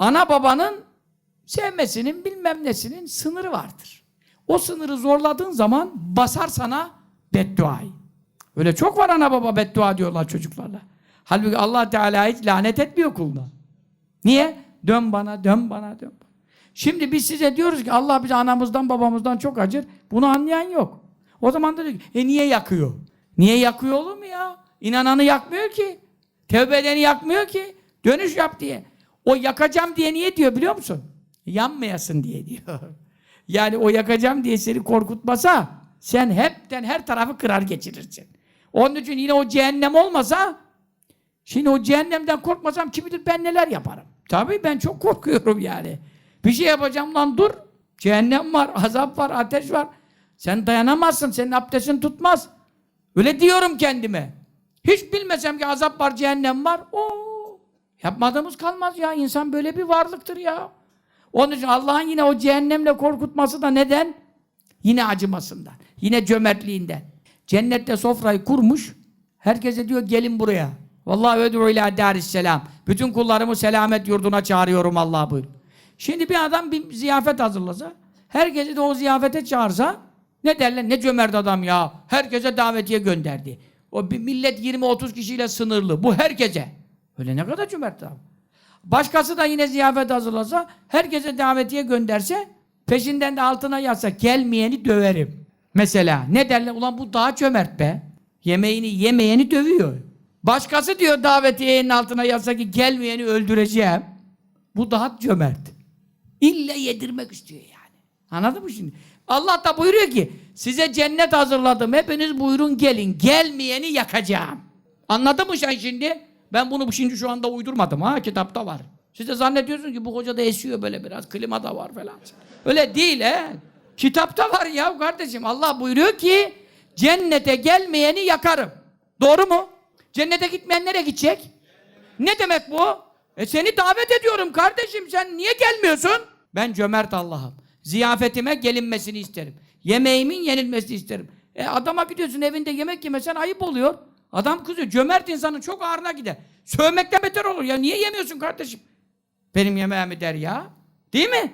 ana babanın sevmesinin bilmem nesinin sınırı vardır. O sınırı zorladığın zaman basar sana bedduayı. Öyle çok var ana baba beddua diyorlar çocuklarla. Halbuki Allah Teala hiç lanet etmiyor kuluna. Niye? Dön bana, dön bana, dön bana. Şimdi biz size diyoruz ki Allah bize anamızdan babamızdan çok acır. Bunu anlayan yok. O zaman da diyor ki, e niye yakıyor? Niye yakıyor olur mu ya? İnananı yakmıyor ki. Tevbe edeni yakmıyor ki. Dönüş yap diye. O yakacağım diye niye diyor biliyor musun? Yanmayasın diye diyor. Yani o yakacağım diye seni korkutmasa sen hepten her tarafı kırar geçirirsin. Onun için yine o cehennem olmasa Şimdi o cehennemden korkmasam kim bilir ben neler yaparım. Tabii ben çok korkuyorum yani. Bir şey yapacağım lan dur. Cehennem var, azap var, ateş var. Sen dayanamazsın, senin abdestin tutmaz. Öyle diyorum kendime. Hiç bilmesem ki azap var, cehennem var. Oo, yapmadığımız kalmaz ya. İnsan böyle bir varlıktır ya. Onun için Allah'ın yine o cehennemle korkutması da neden? Yine acımasından. Yine cömertliğinden. Cennette sofrayı kurmuş. Herkese diyor gelin buraya. Vallahi öd'u ila darisselam. Bütün kullarımı selamet yurduna çağırıyorum Allah buyur. Şimdi bir adam bir ziyafet hazırlasa, herkesi de o ziyafete çağırsa, ne derler? Ne cömert adam ya. Herkese davetiye gönderdi. O bir millet 20-30 kişiyle sınırlı. Bu herkese. Öyle ne kadar cömert adam. Başkası da yine ziyafet hazırlasa, herkese davetiye gönderse, peşinden de altına yazsa, gelmeyeni döverim. Mesela ne derler? Ulan bu daha cömert be. Yemeğini yemeyeni dövüyor. Başkası diyor davetiyenin altına yazsa ki gelmeyeni öldüreceğim. Bu daha cömert. İlle yedirmek istiyor yani. Anladın mı şimdi? Allah da buyuruyor ki size cennet hazırladım. Hepiniz buyurun gelin. Gelmeyeni yakacağım. Anladın mı sen şimdi? Ben bunu şimdi şu anda uydurmadım ha kitapta var. Siz de zannediyorsunuz ki bu hoca da esiyor böyle biraz. Klima da var falan. Öyle değil he. Kitapta var ya kardeşim. Allah buyuruyor ki cennete gelmeyeni yakarım. Doğru mu? Cennete gitmeyen nereye gidecek? Ne demek bu? E seni davet ediyorum kardeşim sen niye gelmiyorsun? Ben cömert Allah'ım. Ziyafetime gelinmesini isterim. Yemeğimin yenilmesini isterim. E adama gidiyorsun evinde yemek yemesen ayıp oluyor. Adam kızıyor. Cömert insanın çok ağrına gider. Sövmekten beter olur. Ya niye yemiyorsun kardeşim? Benim yemeğimi der ya. Değil mi?